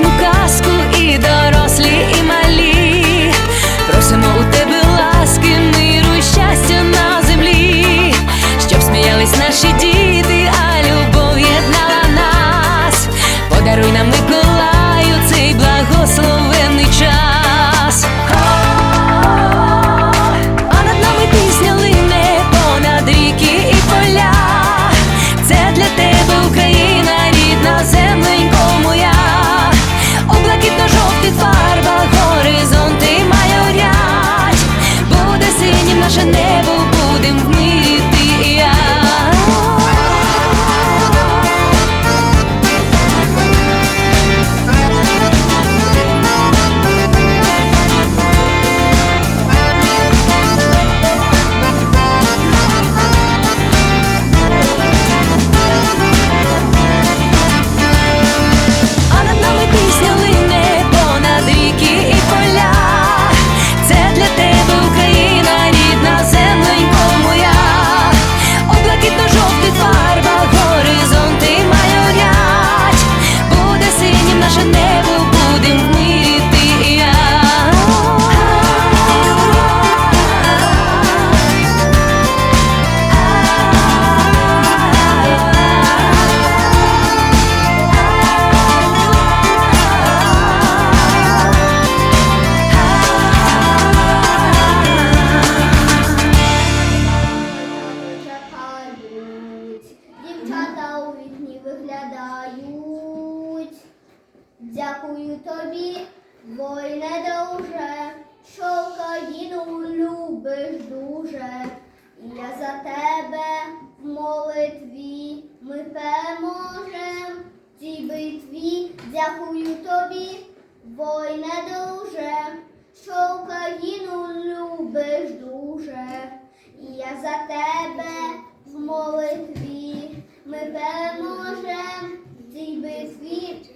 no casco. Дякую тобі, войне довже, що Україну любиш дуже. Я за тебе в молитві ми переможем в цій битві. Дякую тобі, войне дуже, що Україну любиш дуже. Я за тебе в молитві ми переможем в цій битві.